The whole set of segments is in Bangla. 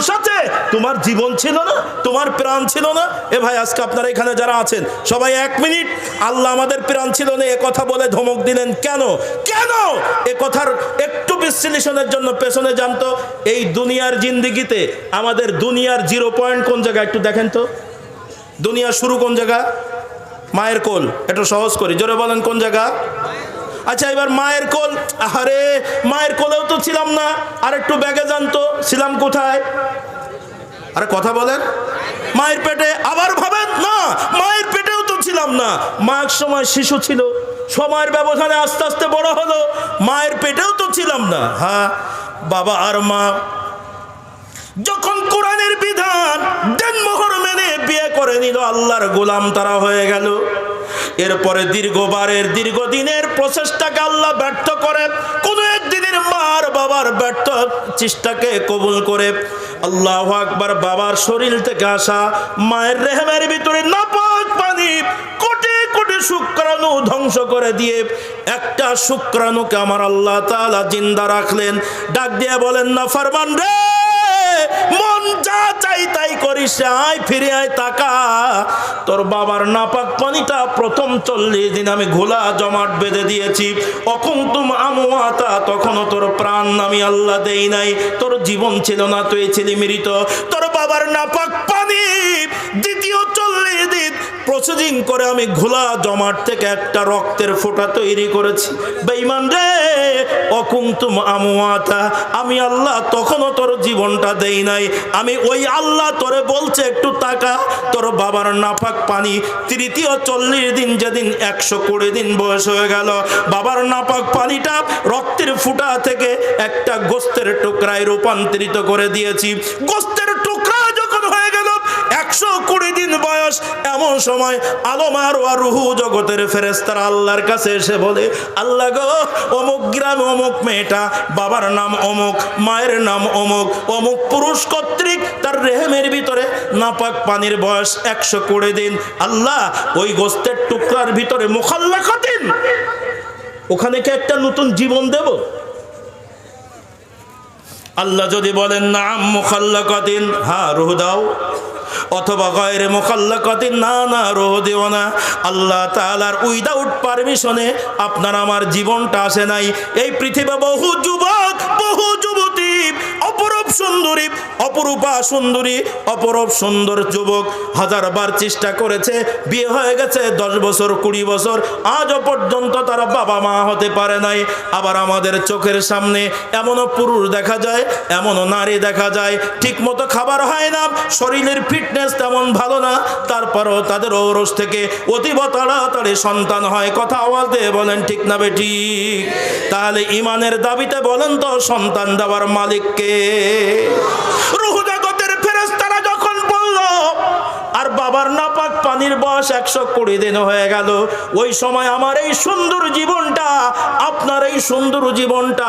দোষ তোমার জীবন ছিল না, তোমার প্রাণ ছিল না। এ ভাই, আজকে আপনারা এখানে যারা আছেন, সবাই এক মিনিট। আল্লাহ আমাদের প্রাণ ছিল না, এ কথা বলে ধমক দিলেন কেন? কেন? এ কথার একটু বিশ্লেষণের জন্য পেছনে জানতো এই দুনিয়ার জিন্দিগিতে আমাদের দুনিয়ার জিরো পয়েন্ট কোন জায়গায়? একটু দেখেন তো। দুনিয়া শুরু কোন জায়গা? মায়ের কোল। একটু সহজ করি। জোরে বলেন কোন জায়গা? আচ্ছা এবার মায়ের কোল। আরে মায়ের কোলেও তো ছিলাম না। আর একটু ব্যাগে জানতো, ছিলাম কোথায়? আরে কথা বলেন। মায়ের পেটে আবার ভাবেন? না, মায়ের পেটেও তো ছিলাম না। মা এক সময় শিশু ছিল। সময়ের ব্যবধানে আস্তে আস্তে বড় হলো। মায়ের পেটেও তো ছিলাম না। হ্যাঁ বাবা আর মা। যখন কোরআনের বিধান দেনমোহর মেনে বিয়ে করে নিল, আল্লাহর গোলাম তারা হয়ে গেল। এরপরে দীর্ঘবারের, দীর্ঘদিনের প্রচেষ্টাকে আল্লাহ ব্যর্থ করে কোনো একদিনের মার বাবার ব্যর্থ চেষ্টাকে কবুল করে। আল্লাহ আকবার বাবার শরীর থেকে আসা মায়ের রেহেমের ভিতরে নাপাক পানি কোটি কোটি শুক্রাণু ধ্বংস করে দিয়ে একটা শুক্রাণুকে আমার আল্লাহ তাআলা জিন্দা রাখলেন। ডাক দিয়ে বলেন, না, ফারমান রে, মন যা চাই তাই করিস আয়, ফিরে আয়, তাকা। তোর বাবার নাপাক পানিটা প্রথম চল্লিশ দিন আমি ঘোলা জমাট বেঁধে দিয়েছি। অকুন্তুম আমুয়াতা তখনও তোর প্রাণ আমি আল্লাহ দেই নাই। তোর জীবন ছিল না, তুই ছিলি মৃত। তোর বাবার নাপাক পানি, দ্বিতীয় প্রসেসিং করে আমি ঘোলা জমাট থেকে একটা রক্তের ফোঁটা তৈরি করেছি। বেইমান রে, অকুন্তুম আমুয়াতা আমি আল্লাহ তখনও তোর জীবনটা দেই নাই। আমি ওই আল্লাহ তোরে বলছে, একটু তাকা, তোর বাবার নাপাক পানি তৃতীয় চল্লিশ দিন যেদিন একশো কুড়ি দিন বয়স হয়ে গেল, বাবার নাপাক পানিটা রক্তের ফুটা থেকে একটা গোস্তের টুকরায় রূপান্তরিত করে দিয়েছি। গোস্তের একশো কুড়ি দিন বয়স, এমন সময় আলমার আর রুহু জগতের ফেরেস্তারা আল্লাহর কাছে এসে বলে, আল্লাহ গো, অমুক গ্রামে অমুক মেয়েটা, বাবার নাম অমুক, মায়ের নাম অমুক অমুক পুরুষ কর্তৃক তার রেহেমের ভিতরে নাপাক পানির বয়স একশো কুড়ি দিন। আল্লাহ, ওই গোস্তের টুকরার ভিতরে মুখাল্লা দিন। ওখানে কি একটা নতুন জীবন দেব? আল্লাহ যদি বলেন, নাম মুখাল্লাকাতিন হ্যাঁ রুহ দাও অথবা গয়ের মোকাল্লাকাতিন না না, রোহ দেও না আল্লাহ তালার উইদাউট পারমিশনে আপনার আমার জীবনটা আসে নাই। এই পৃথিবী বহু যুবক, বহু যুবতী অপরূপ সুন্দরী, অপরূপা সুন্দরী, অপরূপ সুন্দর যুবক হাজারবার চেষ্টা করেছে, বিয়ে হয়ে গেছে দশ বছর, কুড়ি বছর, আজও পর্যন্ত তারা বাবা মা হতে পারে নাই। আবার আমাদের চোখের সামনে এমনও পুরুষ দেখা যায়, এমনও নারী দেখা যায় ঠিক মতো খাবার হয় না, শরীরের ফিটনেস তেমন ভালো না, তারপরও তাদের ঔরস থেকে অতীব তাড়াতাড়ি সন্তান হয়। কথা আওয়াজ দিয়ে বলেন ঠিক না বেটি তাহলে ইমানের দাবিতে বলেন তো সন্তান দেওয়ার মালিককে। রুহ জগতের ফেরেশতারা যখন বলল, আর বাবার নাপাক পানির বয়স একশো কুড়ি দিন হয়ে গেল, ওই সময় আমার এই সুন্দর জীবনটা, আপনার এই সুন্দর জীবনটা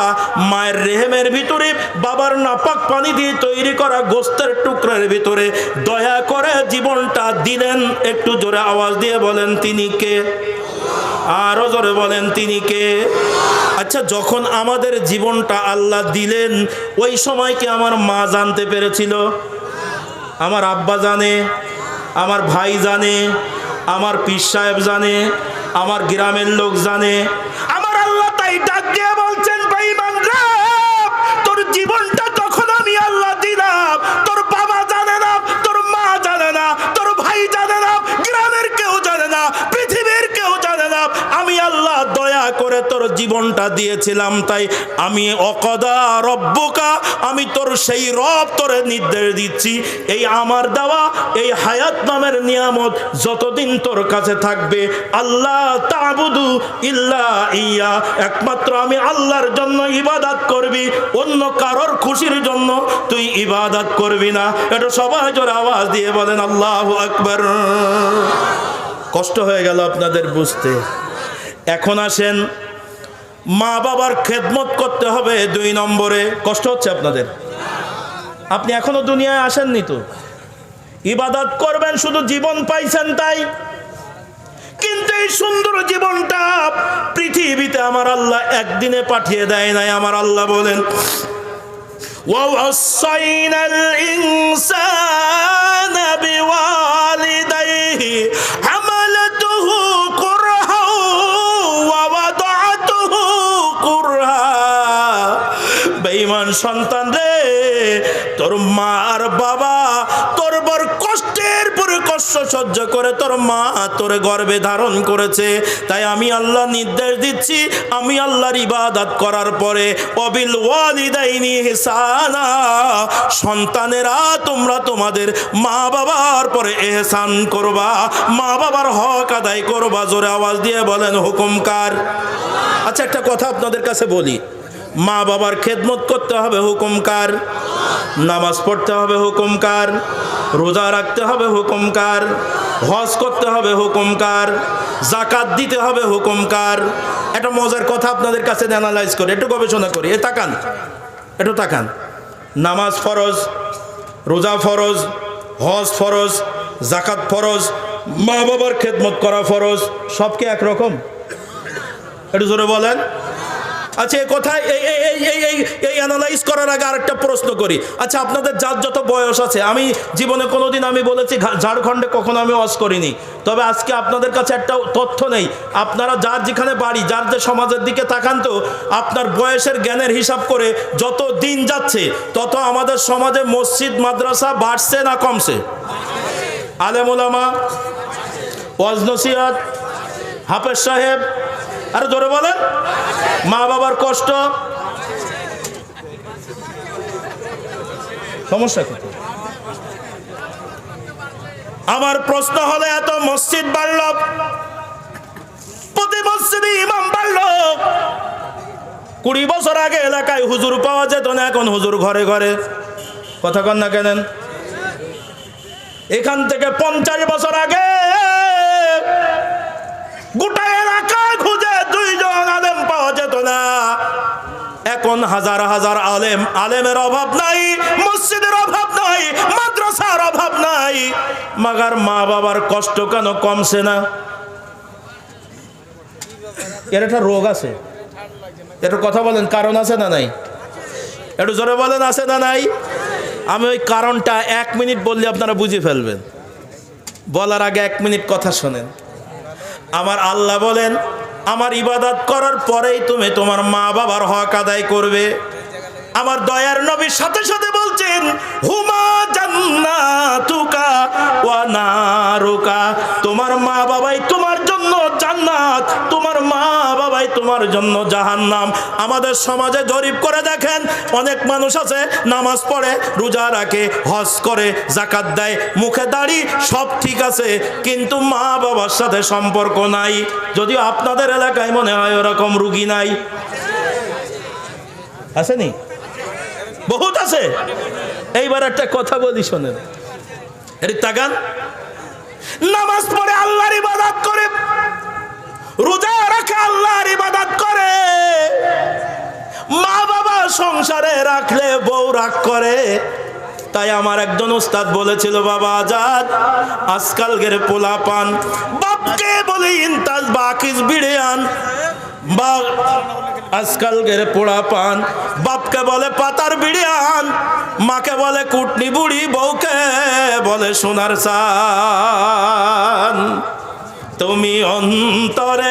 মায়ের রেহেমের ভিতরে, বাবার নাপাক পানি দিয়ে তৈরি করা গোস্তের টুকরার ভিতরে, দয়া করে জীবনটা দিলেন। একটু জোরে আওয়াজ দিয়ে বলেন, তিনি কে? আরও জোরে বলেন, তিনি কে? আচ্ছা যখন আমাদের জীবনটা আল্লাহ দিলেন, ওই সময় কি আমার মা জানতে পেরেছিল? আমার আব্বা জানে, আমার ভাই জানে, আমার পীর সাহেব জানে, আমার গ্রামের লোক জানে জীবনটা দিয়েছিলাম, তাই আমি অকদা রব্বকা, আমি তোর সেই রব তোরে নির্দেশ দিচ্ছি। এই আমার দেওয়া, এই হায়াত নামের নিয়ামত যতদিন তোর কাছে থাকবে, আল্লাহ তাবুদু ইল্লা ইয়া। একমাত্র আমি আল্লাহর জন্য ইবাদত করবি, অন্য কারোর খুশির জন্য তুই ইবাদত করবি না। এটা সবাই জোর আওয়াজ দিয়ে বলেন, আল্লাহ আকবর। কষ্ট হয়ে গেল আপনাদের বুঝতে। এখন আসেন মা বাবার খেদমত করতে হবে দুই নম্বরে। কষ্ট হচ্ছে আপনাদের? আপনি এখনও দুনিয়ায় আসেননি তো? ইবাদত করবেন, শুধু জীবন পাইছেন তাই। কিন্তু এই সুন্দর জীবনটা পৃথিবীতে আমার আল্লাহ একদিনে পাঠিয়ে দেয় নাই, আমার আল্লাহ বলেন ওয়াসাইনাল ইনসান সন্তান রে, তোর মা আর বাবা তোর বড় কষ্টের পরে কষ্ট সহ্য করে তোর মা তোর গর্বে ধারণ করেছে। তাই আমি আল্লাহ নির্দেশ দিচ্ছি, আমি আল্লাহর ইবাদত করার পরে অবিল ওয়ালিদাইনি হিসানা, সন্তানেরা তোমরা তোমাদের মা বাবার পরে এহসান করবা, মা বাবার হক আদায় করবা। জোরে আওয়াজ দিয়ে বলেন হুকুমকার আচ্ছা একটা কথা আপনাদের কাছে বলি। মা বাবার খেদমত করতে হবে হুকুমকার নামাজ পড়তে হবে হুকুমকার রোজা রাখতে হবে হুকুমকার হজ করতে হবে হুকুমকার জাকাত দিতে হবে হুকুমকার একটা মজার কথা আপনাদের কাছে অ্যানালাইজ করে, একটু গবেষণা করি। এ তাকান, একটু তাকান। নামাজ ফরজ, রোজা ফরজ, হজ ফরজ জাকাত ফরজ, মা বাবার খেদমত করা ফরজ সবকে একরকম? একটু জোরে বলেন। আচ্ছা এই কথায় এই এই এই এই এই অ্যানালাইজ করার আগে আরেকটা প্রশ্ন করি। আচ্ছা আপনাদের যার যত বয়স আছে, আমি জীবনে কোনোদিন আমি বলেছি ঝাড়খণ্ডে কখনো আমি অস করিনি। তবে আজকে আপনাদের কাছে একটা তথ্য নেই। আপনারা যার যেখানে বাড়ি, যার যে সমাজের দিকে তাকান তো, আপনার বয়সের জ্ঞানের হিসাব করে যত দিন যাচ্ছে, তত আমাদের সমাজে মসজিদ, মাদ্রাসা বাড়ছে না কমছে? আলেমুলামা ওয়াজ নসিহাত, হাফেজ সাহেব আরে ধরে বলেন। মা বাবার কষ্ট। সমস্যা কি? আমার প্রশ্ন হলে, এত মসজিদ বাড়ল? প্রতি মসজিদে ইমাম বাড়ল? কুড়ি বছর আগে এলাকায় হুজুর পাওয়া যেত না, এখন হুজুর ঘরে ঘরে। কথা কন না কেনেন? এখান থেকে পঞ্চাশ বছর আগে গোটা এলাকায় দুইজন আলেম পাওয়া যেত না। এখন হাজার হাজার আলেম, আলেমের অভাব নাই, মসজিদের অভাব নাই, মাদ্রাসার অভাব নাই। মাগার মা বাবার কষ্ট কেন কমছে না? এর একটা রোগ আছে। একটু কথা বলেন, কারণ আছে না নাই? একটু জোরে বলেন, আছে না নাই? আমি ওই কারণটা এক মিনিট বললে আপনারা বুঝে ফেলবেন। বলার আগে এক মিনিট কথা শোনেন। আমার আল্লাহ বলেন আমার ইবাদত করার পরেই তুমি তোমার মা বাবার হক আদায় করবে। আমার দয়ার নবীর সাথে সাথে বলছেন, হুমা জান্নাতুকা ওয়া নারুকা। তোমার মা বাবাই তোমার জান্নাত। তোমার মা বাবাই তোমার জন্য জাহান্নাম। আমাদের সমাজে জরিপ করে দেখেন, অনেক মানুষ আছে, নামাজ পড়ে, রোজা রাখে, হজ করে জাকাত দেয়, মুখে দাড়ি, সব ঠিক আছে, কিন্তু মা বাবার সাথে সম্পর্ক নাই। যদিও আপনাদের এলাকায় মনে হয় ওরকম রুগী নাই। আসেনি? বহুত আছে। এইবার একটা কথা বলি শোনেন। এর নামাজ পড়ে আল্লাহর ইবাদত করে রোজা রাখে আল্লাহর ইবাদত করে। মা বাবা সংসারে রাখলে বউ রাগ করে। তাই আমার একজন উস্তাদ বলেছিল, বাবা আজাদ আজকাল গেরে পোলা পান বাপকে বলে ইন্তাজ বাকিস বিড়ে আন বা গেরে পোড়া পান বাপকে বলে পাতার বিড়ি আন মাকে বলে কুটনি বুড়ি, বউকে বলে সোনার সান তুমি অন্তরে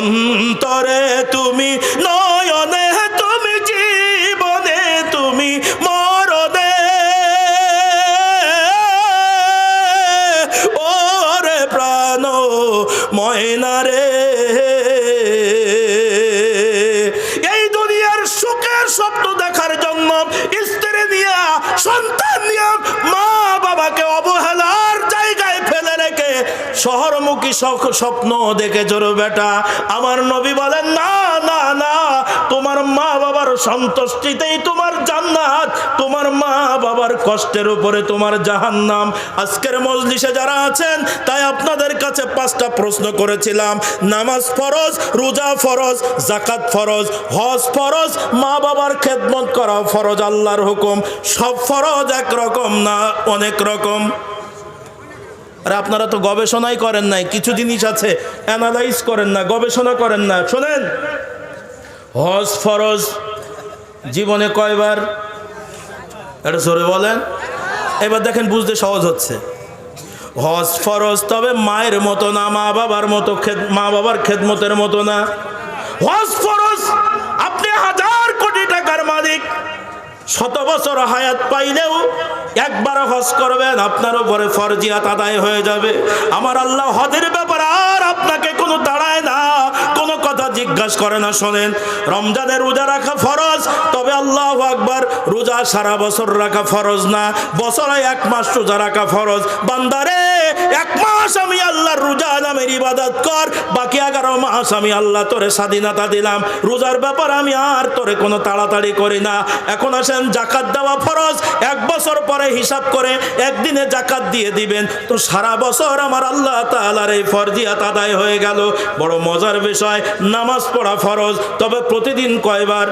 অন্তরে স্বপ্ন দেখে জোর বেটা? আমার নবী বলেন, না না না, তোমার মা বাবার সন্তুষ্টিতেই তোমার জান্নাত। তোমার মা বাবার কষ্টের উপরে তোমার জাহান্নাম। আজকের মজলিসে যারা আছেন, তাই আপনাদের কাছে পাঁচটা প্রশ্ন করেছিলাম। নামাজ ফরজ, রোজা ফরজ জাকাত ফরজ, হজ ফরজ, মা বাবার খেদমত করা ফরজ, আল্লাহর হুকুম। সব ফরজ একরকম না অনেক রকম? আরে আপনারা তো গবেষণাই করেন নাই, কিছু জিনিস আছে অ্যানালাইজ করেন না, গবেষণা করেন না, শোনেন। হজ ফরজ, জীবনে কয়বার? এটা জোরে বলেন। এবার দেখেন বুঝতে সহজ হচ্ছে। হজ ফরজ, তবে মায়ের মতো না মা বাবার মতো মা বাবার খেদমতের মতো না। হজ ফরজ শত বছর হায়াত পাইলেও একবার হজ করবেন, আপনার উপরে ফরজিয়াত আদায় হয়ে যাবে। আমার আল্লাহ হজের ব্যাপার আর আপনাকে কোনো দাঁড়ায় না। কথা জিজ্ঞাসা করে না, শোনেন। রমজানের রোজা রাখা ফরজ, তবে আল্লাহ আকবার, রোজা সারা বছর রাখা ফরজ না। বছরে এক মাস রোজা রাখা ফরজ। বান্দারে, এক মাস আমি আল্লাহর রোজা নামের ইবাদত কর, বাকি এগারো মাস আমি আল্লাহ তোরে স্বাধীনতা দিলাম। রোজার ব্যাপার আমি আর তোরে কোনো তাড়াতাড়ি করি না। এখন আসেন, জাকাত দেওয়া ফরজ, এক বছর পরে হিসাব করে একদিনে জাকাত দিয়ে দিবেন। তো সারা বছর আমার আল্লাহ তাআলার এই ফরজিয়াত আদায় হয়ে গেল। বড় মজার বিষয় নামাজ পড়া ফরজ, তবে প্রতিদিন কয়বার?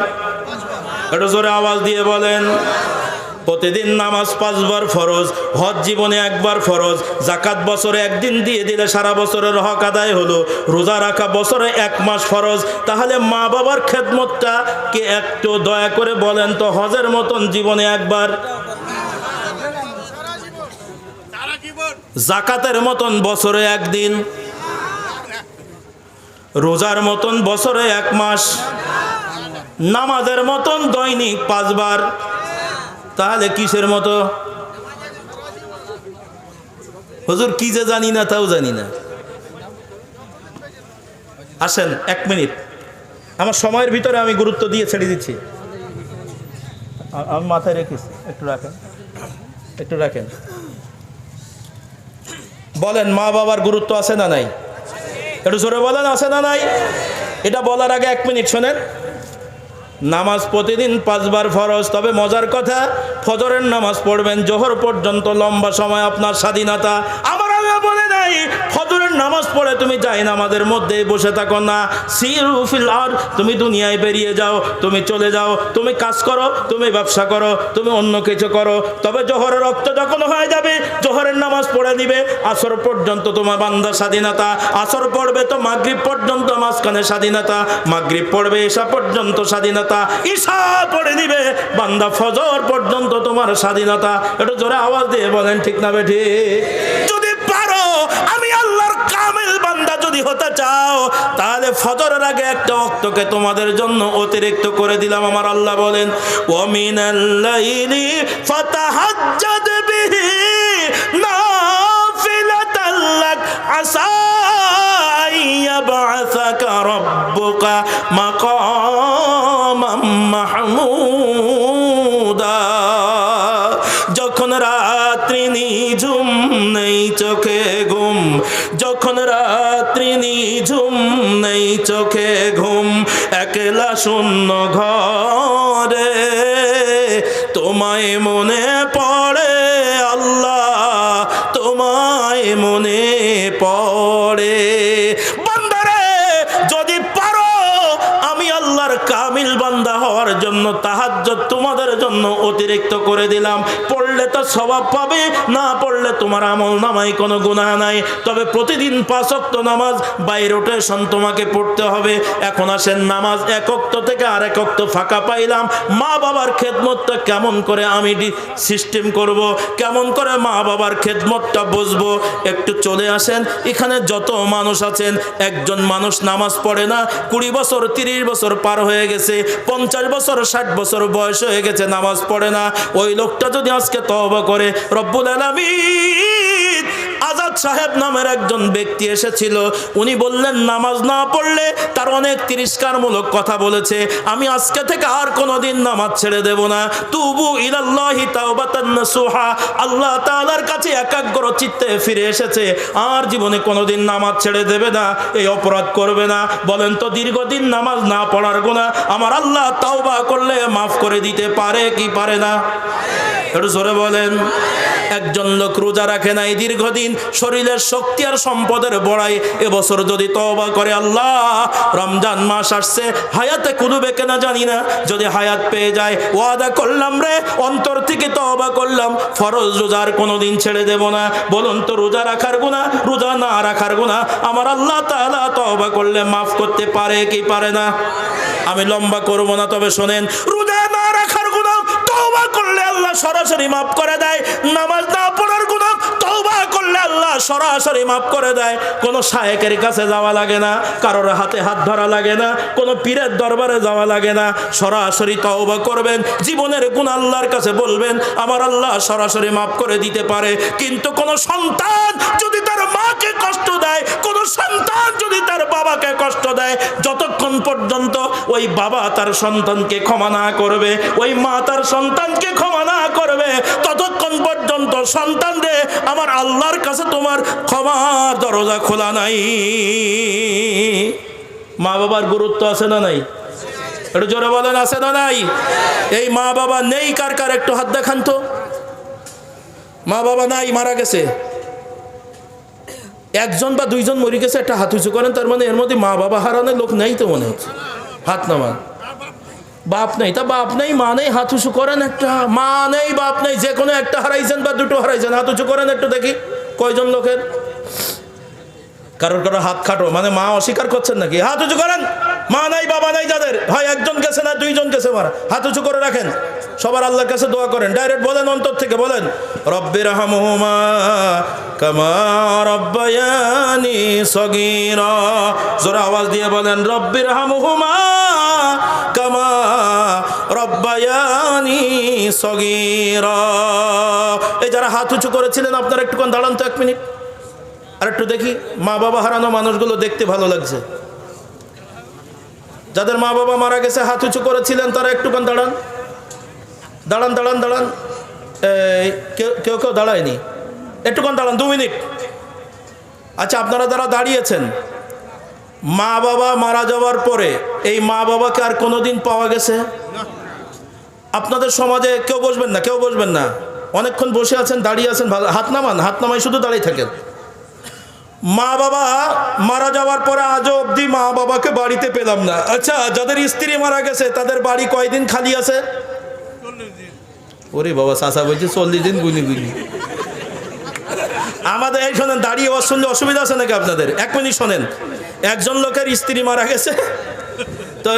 একটু জোরে আওয়াজ দিয়ে বলেন। প্রতিদিন নামাজ পাঁচবার ফরজ, হজ জীবনে একবার ফরজ, জাকাত বছরে একদিন দিয়ে দিলে সারা বছরের হক আদায় হলো, রোজা রাখা বছরে এক মাস ফরজ। তাহলে মা বাবার খেদমতটা কে একটু দয়া করে বলেন তো হজের মতন জীবনে একবার? জাকাতের মতন বছরে একদিন। রোজার মতন বছরে এক মাস, নামাজের মতন দৈনিক পাঁচবার। তাহলে কিসের মতো? হজুর, কি যে জানি না, তাও জানি না। আসেন, এক মিনিট। আমার সময়ের ভিতরে আমি গুরুত্ব দিয়ে ছেড়ে দিচ্ছি। আমি মাথায় রেখেছি, একটু রাখেন। একটু রাখেন। বলেন মা বাবার গুরুত্ব আছে না নাই? একটু জোরে বলেন, আছে না নাই? এটা বলার আগে এক মিনিট শোনেন। নামাজ প্রতিদিন পাঁচবার ফরজ, তবে মজার কথা, ফজরের নামাজ পড়বেন, জোহর পর্যন্ত লম্বা সময় আপনার স্বাধীনতা। আমার বলে নাই ফজরের নামাজ পড়ে তুমি যাই নামাজের মধ্যে বসে থাকো না। সিরুফিল আর তুমি দুনিয়ায় বেরিয়ে যাও, তুমি চলে যাও, তুমি কাজ করো, তুমি ব্যবসা করো, তুমি অন্য কিছু করো। তবে জোহরের রক্ত যখন হয়ে যাবে, জোহরের নামাজ পড়ে দিবে আসর পর্যন্ত তোমার বান্দা স্বাধীনতা। আসর পড়বে তো মাগরিব পর্যন্ত মাঝখানে স্বাধীনতা। মাগরিব পড়বে, ঈশা পর্যন্ত স্বাধীনতা। ঈশা পড়ে দিবে বান্দা ফজর পর্যন্ত তোমার স্বাধীনতা। একটু জোরে আওয়াজ দিয়ে বলেন, ঠিক না বেঠি? যদি যদি হতে চাও, তাহলে ফজরের আগে একটা অক্তকে তোমাদের জন্য অতিরিক্ত করে দিলাম। আমার আল্লাহ বলেন ওমিনাল্লাইলি ফাতাহাজ্জাদ বিহি নাফিলাতাল লাক আসা ইয়াবআসাকা রাব্বুকা মাকামাম শূন্য ঘরে। তোমায় মনে পড়ে আল্লাহ, তোমায় মনে পড়ে। বান্দারে, যদি পারো, আমি আল্লাহর কামিল বান্দা হওয়ার জন্য তাহাজ্জুদ তোমাদের জন্য অতিরিক্ত করে দিলাম। পড়লে তো স্বভাব পাবে, না পড়লে তোমার আমল নামাই কোনো গুনাহ নাই। তবে প্রতিদিন পাঁচ নামাজ বাই রোটেশন তোমাকে পড়তে হবে। এখন আসেন নামাজ এক ওয়াক্ত থেকে আর এক ওয়াক্ত ফাঁকা পাইলাম। মা বাবার খেদমতটা কেমন করে আমি সিস্টেম করব, কেমন করে মা বাবার খেদমতটা বসবো একটু চলে আসেন। এখানে যত মানুষ আছেন, একজন মানুষ নামাজ পড়ে না, কুড়ি বছর, তিরিশ বছর পার হয়ে গেছে, পঞ্চাশ বছর, ষাট বছর বয়স হয়ে গেছে, নামাজ পড়ে না। ওই লোকটা যদি আজকে তওবা করে রব্বুল আলামিন। সাহেব নামের একজন ব্যক্তি এসেছিল। উনি বললেন, নামাজ না পড়লে তার অনেক তিরস্কারমূলক কথা বলেছে। আমি আজকে থেকে আর কোনোদিন নামাজ ছেড়ে দেব না। তুবু ইলাল্লাহি তাওবাতান নাসুহা। আল্লাহ তাআলার কাছে একাগ্র চিত্তে ফিরে এসেছে। আর জীবনে কোনোদিন নামাজ ছেড়ে দেবে না, এই অপরাধ করবে না। বলেন তো, দীর্ঘদিন নামাজ না পড়ার গুণা আমার আল্লাহ তাওবা করলে মাফ করে দিতে পারে কি পারে না? একটু জোরে বলেন। একজন লোক রোজা রাখে নাই দীর্ঘদিন শরীরের শক্তি আর সম্পদের বড়াই এবছর যদি তওবা করে আল্লাহ, রমজান মাস আসছে, হায়াতে কুলুবে কেনা জানি না, যদি হায়াত পেয়ে যায়, ওয়াদা করলাম রে, অন্তর থেকে তওবা করলাম, ফরজ রোজার কোনোদিন ছেড়ে দেব না, বলুন তো রোজা রাখার গুণা রোজা না রাখার গুণা আমার আল্লাহ তাআলা তওবা করলে মাফ করতে পারে কি পারে না? আমি লম্বা করব না, তবে শোনেন, রোজা না রাখার গুণা তওবা করলে আল্লাহ সরাসরি মাফ করে দেয়, নামাজ না পড়ার গুণা করলে আল্লাহ সরাসরি মাফ করে দেয়। কোনো শায়েকের কাছে যাওয়া লাগে না, কারোর হাতে হাত ধরা লাগে না, কোনো পীরের দরবারে যাওয়া লাগে না। সরাসরি তওবা করবেন, জীবনের গুণ আল্লাহর কাছে বলবেন, আমার আল্লাহ সরাসরি মাফ করে দিতে পারে। কিন্তু কোনো সন্তান যদি তার মাকে কষ্ট দেয়, কোনো সন্তান যদি তার বাবাকে কষ্ট দেয়, যতক্ষণ পর্যন্ত ওই বাবা তার সন্তানকে ক্ষমা না করবে, ওই মা তার সন্তানকে ক্ষমা না করবে ততক্ষণ পর্যন্ত সন্তান দে আমার আল্লাহর কাছে তোমার ক্ষমার দরজা খোলা নাই। মা বাবার গুরুত্ব আছে না নাই? একটু জোরে বলেন, আছে না নাই? এই মা বাবা নেই, কার কার একটু হাত দেখান তো। মা বাবা নাই, মারা গেছে। একজন বা দুইজন মরি গেছে, একটা হাত উঁচু করেন, তার মানে এর মধ্যে মা বাবা হারানোর লোক নেই তো মনে হচ্ছে। হাত নামান। বাপ নাই, তা বাপ নাই, মা নেই, হাত উঁচু করেন একটা, মা নেই, বাপ নেই, যে কোনো একটা হারাইছেন বা দুটো হারাইছেন, হাত উঁচু করেন একটু দেখি, কয়জন লোকের? কারোর কারও হাত খাটো মানে মা অস্বীকার করছেন নাকি? হাত উঁচু করেন! মা নাই, বাবা নাই যাদের। হয় একজন গেছে না, দুইজন গেছে, মারা। হাত উঁচু করে রাখেন। সবার আল্লাহর কাছে দোয়া করেন। ডাইরেক্ট বলেন, অন্তর থেকে বলেন রব্বির হামহুমা কামা রব্বায়ানি সগীরা। জোরে আওয়াজ দিয়ে বলেন রব্বির হামহুমা কামা রব্বায়ানি সগীরা। এই যারা হাত উঁচু করেছিলেন, আপনারা একটুক্ষণ দাঁড়ান তো এক মিনিট। আর একটু দেখি মা বাবা হারানো মানুষগুলো দেখতে ভালো লাগছে। যাদের মা বাবা মারা গেছে, হাত উঁচু করেছিলেন, তারা একটুখান দাঁড়ান। দাঁড়ান দাঁড়ান দাঁড়ান। কেউ কেউ কেউ দাঁড়ায়নি। একটুখান দাঁড়ান, দু মিনিট। আচ্ছা আপনারা যারা দাঁড়িয়েছেন, মা বাবা মারা যাওয়ার পরে এই মা বাবাকে আর কোনোদিন পাওয়া গেছে? আপনাদের সমাজে কেউ বসবেন না, কেউ বসবেন না। অনেকক্ষণ বসে আছেন, দাঁড়িয়ে আছেন হাত নামান, হাত নামাই শুধু দাঁড়িয়ে থাকেন। মা বাবা মারা যাওয়ার পরে আজও অবধি মা বাবাকে বাড়িতে পেলাম না। আচ্ছা যাদের স্ত্রী মারা গেছে, তাদের বাড়ি কয়দিন খালি আছে? ওরে বাবা চাষা বলছে চল্লিশ দিন গুনি গুনি। আমাদের, এই শোনেন দাঁড়িয়ে শুনলে অসুবিধা আছে নাকি আপনাদের? এক মিনিট শোনেন। একজন লোকের স্ত্রী মারা গেছে। তো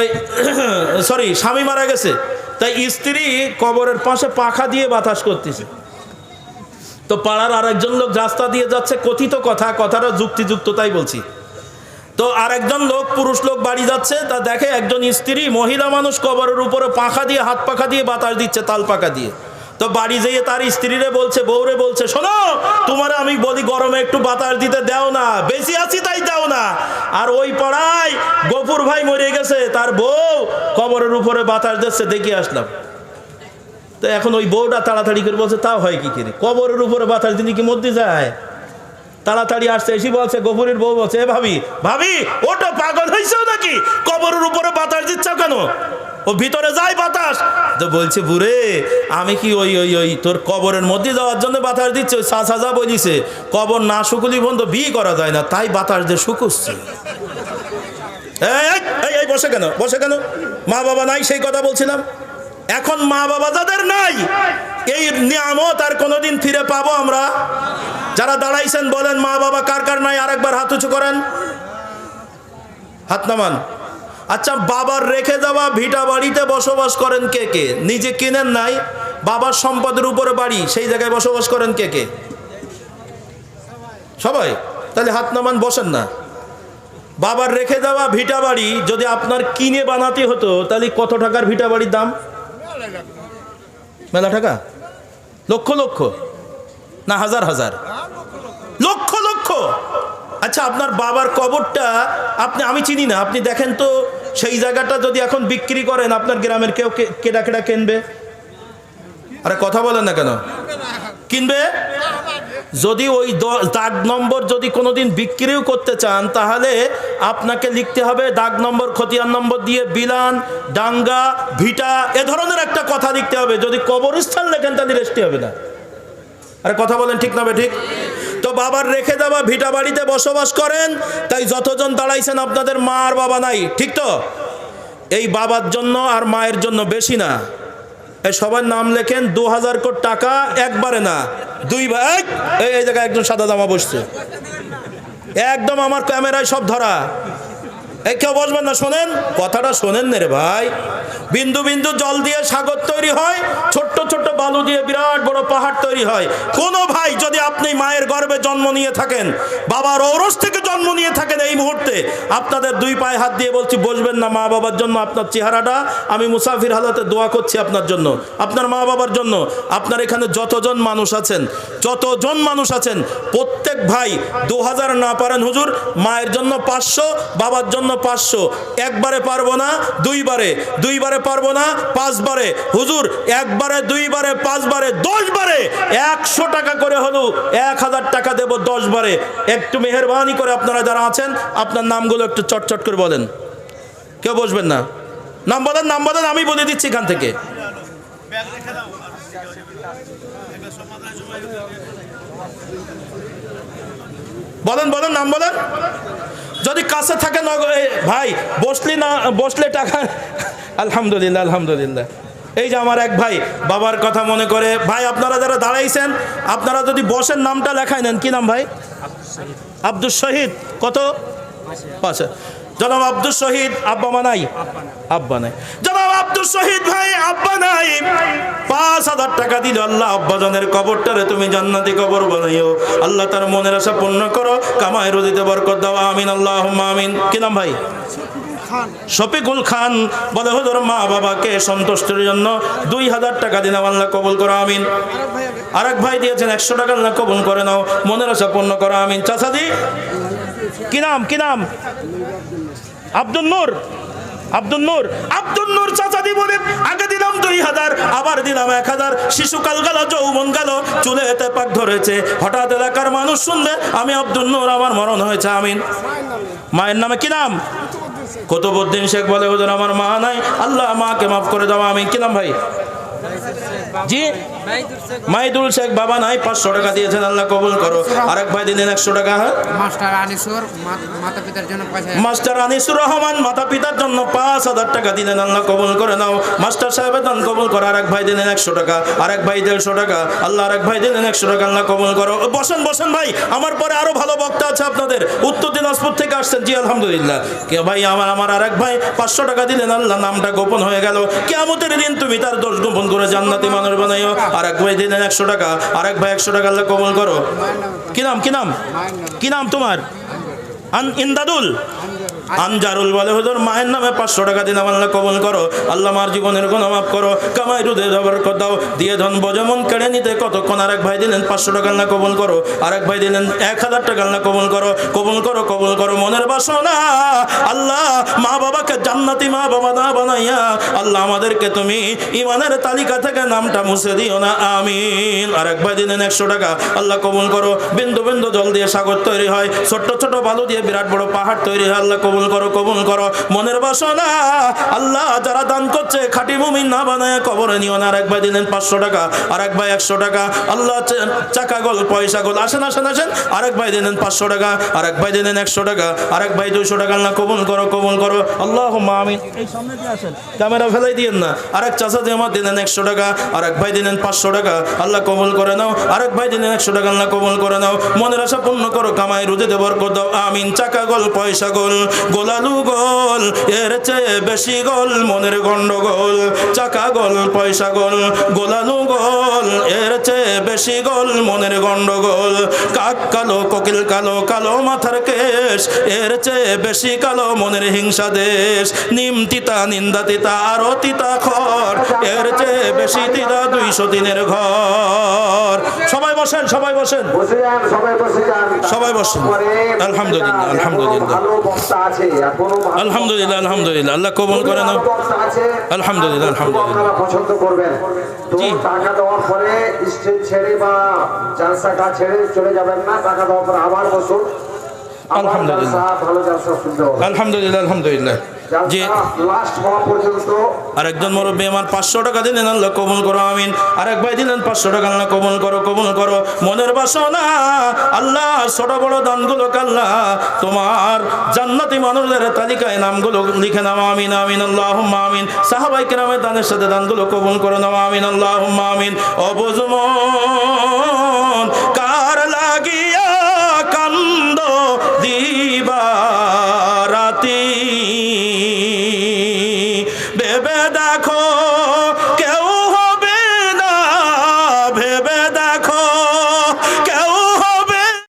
সরি স্বামী মারা গেছে। তাই স্ত্রী কবরের পাশে পাখা দিয়ে বাতাস করতেছে। তো পাড়ার আরেকজন লোক রাস্তা দিয়ে যাচ্ছে, কথিত কথা, কথাটা যুক্তিযুক্ত তাই বলছি। তো আরেকজন লোক, পুরুষ লোক বাড়ি যাচ্ছে, তা দেখে একজন স্ত্রী মহিলা মানুষ কবরের উপরে পাখা দিয়ে, হাত পাখা দিয়ে বাতাস দিচ্ছে, তাল পাখা দিয়ে। তো বাড়ি যেয়ে তার স্ত্রীরে বলছে, বউরে বলছে, শোনো, তোমার আমি বলি গরমে একটু বাতাস দিতে দাও না, বেশি আছি তাই দাও না। আর ওই পাড়ায় গফুর ভাই মরে গেছে, তার বউ কবরের উপরে বাতাস দিচ্ছে, দেখে আসলাম। তো এখন ওই বউটা তাড়াতাড়ি করে বলছে তাও হয় কি করে? কবরের উপরে বাতাস দিলে কি মধ্যে যায়? তাড়াতাড়ি আসছে এসে বলছে গোপুরের বউ বলছে এ ভাবি ভাবি ওটা পাগল হয়েছে নাকি? কবরের উপরে বাতাস দিচ্ছ কেন? ও ভিতরে যায় বাতাস? তো বলছে বুড়ে আমি কি ওই ওই ওই তোর কবরের মধ্যে যাওয়ার জন্য বাতাস দিচ্ছে? ওই সা সাজা বলিছে কবর না শুকুলি বন্ধ বিয়ে করা যায় না তাই বাতাস দিয়ে শুকুচ্ছে। এই, বসে কেন? বসে কেন? মা বাবা নাই সেই কথা বলছিলাম। এখন মা বাবা যাদের নাই, এই নিয়ামত আর কোনোদিন ফিরে পাবো আমরা? যারা দাঁড়াইছেন বলেন, মা বাবা কার কার নাই? আরেকবার হাত উঁচু করেন। হাত নামান। আচ্ছা বাবার রেখে যাওয়া ভিটা বাড়িতে বসবাস করেন কে কে? নিজে কিনেন নাই, বাবার সম্পদের উপরে বাড়ি, সেই জায়গায় বসবাস করেন কে কে? সবাই? তাহলে হাত নামান, বসেন না। বাবার রেখে যাওয়া ভিটা বাড়ি যদি আপনার কিনে বানাতে হতো, তাহলে কত টাকার ভিটা বাড়ির দাম? মেলা টাকা? লক্ষ লক্ষ? না হাজার হাজার। লক্ষ লক্ষ। আচ্ছা আপনার বাবার কবরটা আপনি আমি চিনি না। আপনি দেখেন তো সেই জায়গাটা যদি এখন বিক্রি করেন আপনার গ্রামের কেউ কেডা কেডা কিনবে? আরে কথা বলেন না কেন? কিনবে? যদি ওই দাগ নম্বর যদি কোনোদিন বিক্রিও করতে চান, তাহলে আপনাকে লিখতে হবে দাগ নম্বর, খতিয়ান নম্বর দিয়ে বিলান, ডাঙ্গা, ভিটা, এ ধরনের একটা কথা লিখতে হবে। যদি কবরস্থান লেখেন, তাহলে রেস্টি হবে না। আরে কথা বলেন ঠিক না ঠিক? তো বাবার রেখে দেওয়া ভিটা বাড়িতে বসবাস করেন, তাই যতজন দাঁড়াইছেন, আপনাদের মা আর বাবা নাই, ঠিক তো? এই বাবার জন্য আর মায়ের জন্য বেশি না। সবার নাম লেখেন দু হাজার কোটি টাকা, একবারে না। দুই ভাগ এই জায়গায় একজন সাদা জামা বসছে। একদম আমার ক্যামেরায় সব ধরা। এই কেউ বসবেন না, শোনেন। কথাটা শোনেন না রে ভাই। বিন্দু বিন্দু জল দিয়ে সাগর তৈরি হয় ছোট্ট ছোট্ট বালু দিয়ে বিরাট বড় পাহাড় তৈরি হয়। কোন ভাই যদি আপনি মায়ের গর্ভে জন্ম নিয়ে থাকেন, বাবার ঔরস থেকে জন্ম নিয়ে থাকেন এই মুহূর্তে, আপনাদের দুই পায়ে হাত দিয়ে বলছি, বসবেন না মা বাবার জন্য, আপনার চেহারাটা, আমি মুসাফির হালাতে দোয়া করছি আপনার জন্য, আপনার মা বাবার জন্য, আপনার এখানে যতজন মানুষ আছেন, যতজন মানুষ আছেন, প্রত্যেক ভাই দু হাজার না পারেন হুজুর, মায়ের জন্য পাঁচশো, বাবার জন্য পাঁচশো, একবারে পারব না, দুইবারে দুইবারে পারব না, পাঁচবারে, হুজুর, একবারে দুইবারে, পাঁচবারে, দশবারে একশো টাকা করে হলো, এক হাজার টাকা দেবো দশবারে। একটু মেহরবানি করে আপনারা যারা আছেন, আপনার নামগুলো একটু চটচট করে বলেন। কেউ বসবেন না। নাম বলেন নাম বলেন, আমি বলে দিচ্ছি এখান থেকে। বলেন বলেন, নাম বলেন। যদি কাছে থাকে ভাই, বসলি না, বসলে টাকা, আলহামদুলিল্লাহ আলহামদুলিল্লাহ। এই যে আমার এক ভাই, বাবার কথা মনে করে, ভাই, আপনারা যারা দাঁড়াইছেন, আপনারা যদি বসেন, নামটা লেখাই নেন। কি নাম ভাই? আব্দুল শহীদ। কত? আচ্ছা জনাব আব্দুল শহীদ, আব্বা মানাই? আব্বা নাই। জনাব আব্দুল শহীদ ভাই, আব্বা নাই। পাঁচ হাজার টাকা দিল আল্লাহ আব্বাজানের কবরটারে তুমি জান্নাতি কবর বানাইও। আল্লাহ তার মনের আশা পূর্ণ করো, কামাই রুদিতে বরকত দাও, আমিন আল্লাহ আমিন। কি নাম ভাই? শফিকুল খান বলে হুজুর মা বাবাকে সন্তুষ্টির জন্য দুই হাজার টাকা দিলাম আল্লাহ কবুল করো আমিন। আরেক ভাই দিয়েছেন একশো টাকা আল্লাহ কবুল করে নাও মনের আশা পূর্ণ করো আমিন। চাচাদি কি নাম কি নাম? আব্দুল নূর আব্দুল নূর। আব্দুল নূর চাচাদি বলে আগে দিলাম দুই হাজার আবার দিলাম এক হাজার। শিশুকাল গেল যৌবন গেল চুলে এতে পাক ধরেছে। হঠাৎ এলাকার মানুষ শুনবে আমি আব্দুল নূর আমার মরণ হয়েছে আমিন। মায়ের নামে কি নাম? কুতুবুদ্দিন শেখ বলে, হুজুর, আমার মা নাই। আল্লাহ মাকে মাফ করে দাও, আমি কিলাম ভাই? জি। মাইদুল শেখ বাবা নাই পাঁচশো টাকা দিয়েছেন আল্লাহ কবুল করো। আরেক ভাই দিলেন একশো টাকা হ্যাঁ? মাস্টার আনিসুর মাতা পিতার জন্য মাস্টার আনিসুর রহমান মাতা পিতার জন্য পাঁচ হাজার টাকা দিলেন আল্লাহ কবুল করে নাও। মাস্টার সাহেবের দান কবুল করো আরেক ভাই দিলেন একশো টাকা আরেক ভাই দেড়শো টাকা। আল্লাহ আরেক ভাই দিলেন একশো টাকা আল্লাহ কবুল করো। বসেন বসেন ভাই আমার পরে আরও ভালো বক্তা আছে আপনাদের। উত্তর দিনাজপুর থেকে আসছেন। জি আলহামদুলিল্লাহ। কে ভাই আমার আমার আরেক ভাই পাঁচশো টাকা দিলেন আল্লাহ নামটা গোপন হয়ে গেল। কেমতের দিন তুমি তার দোষ গোপন করে জান্নাতি মানুষ বানাইও। আরেক ভাই দিলেন একশো টাকা আরেক ভাই একশো টাকা আল্লাহ কবল করো। কি নাম কি নাম? কি নাম তোমার? ইন্দাদুল? আনজারুল বলে, হুজুর, মায়ের নামে পাঁচশো টাকা দিন আল্লাহ কবল করো। আল্লাহ মার জীবনের কোনো মাফ করো। কামাই রুদে যাবার দাও। দিয়ে ধন বজমন কেড়ে নিতে কতক্ষণ আরেক ভাই দিলেন পাঁচশো টাকা আল্লাহ কবল করো। আরেক ভাই দিলেন এক হাজার টাকা আল্লাহ কবল করো। কবল করো কবল করো, মনের বাসনা। আল্লাহ মা বাবাকে জান্নাতি মা বাবা না বানাইয়া, আল্লাহ আমাদেরকে তুমি ইমানের তালিকা থেকে নামটা মুছে দিও না। আমিন। আরেক ভাই দিলেন একশো টাকা। আল্লাহ কবুল করো। বিন্দু বিন্দু জল দিয়ে সাগর তৈরি হয়। ছোট্ট ছোট বালু দিয়ে বিরাট বড় পাহাড় তৈরি হয়। আল্লাহ কবুল করো, কবুল করো। মনের বাসনা, আল্লাহ যারা দান করছে, খাঁটি মুমিন না বানায় কবরে নিও না। আরেক ভাই দিলেন পাঁচশো টাকা আরেক ভাই একশো টাকা। আল্লাহ চাকা গোল, পয়সা গোল। আসেন আসেন আসেন। আরেক ভাই দিলেন পাঁচশো টাকা আরেক ভাই দিলেন একশো টাকা। আরেক ভাই দুইশো টাকা আল্লাহ কবুল করো কবুল করো। আল্লাহ দিয়ে আসেন। ক্যামেরা ফেলাই দিয়েন না। আরেক চাচা দিয়ে আমার দিলেন একশো টাকা আরেক ভাই দিলেন পাঁচশো টাকা। আল্লাহ কবুল করে নাও। আরেক ভাই দিলেন একশো টাকা, আল্লাহ কবুল করে নাও। মনের আশা পূর্ণ করো, কামাই রুদে দেবর দাও। আমিন। চাকা গোল, পয়সা গোল। গোলালু গোল এর চেয়ে বেশি গোল মনের গন্ডগোল চাকা গোল পয়সা গোল গোলালু গোল এর চেয়ে বেশি গোল মনের গন্ডগোল কাক কালো কোকিল কালো কালো মাথার কেশ এর চেয়ে বেশি কালো মনের হিংসা দেশ নিম তিতা নিন্দা তিতা আরও তিতা খর এর চেয়ে বেশি তিতা দুইশো দিনের ঘর সবাই বসেন সবাই বসেন সবাই বসুন। আলহামদুলিল্লাহ, আলহামদুলিল্লাহ। আলহামদুলিল্লাহ আলহামদুলিল্লাহ আল্লাহ কবুল করে নাও। আছে। আলহামদুলিল্লাহ, আলহামদুলিল্লাহ। পছন্দ করবেন। তো টাকা দেওয়ার পরে স্টেজ ছেড়ে বা জালসাটা ছেড়ে চলে যাবেন না টাকা দেওয়ার পরে আবার বসুন। আলহামদুলিল্লাহ। আলহামদুলিল্লাহ আলহামদুলিল্লাহ। যে আরেকজন মুরব্বী আমার পাঁচশো টাকা দিলেন আল্লাহ কবুল করো আমিন। আরেক ভাই দিলেন পাঁচশো টাকা আল্লাহ কবুল করো কবুল করো। মনের বাসনা আল্লাহ ছোট বড় দানগুলো কাল্লা। তোমার জান্নাতি মানুষদের তালিকায় নামগুলো লিখে নাও আমিন আমিন আল্লাহ আমিন। সাহাবাই কেরামের দানের সাথে দানগুলো কবুল করো নাও আমিন আল্লাহ আমিন। অবুজমন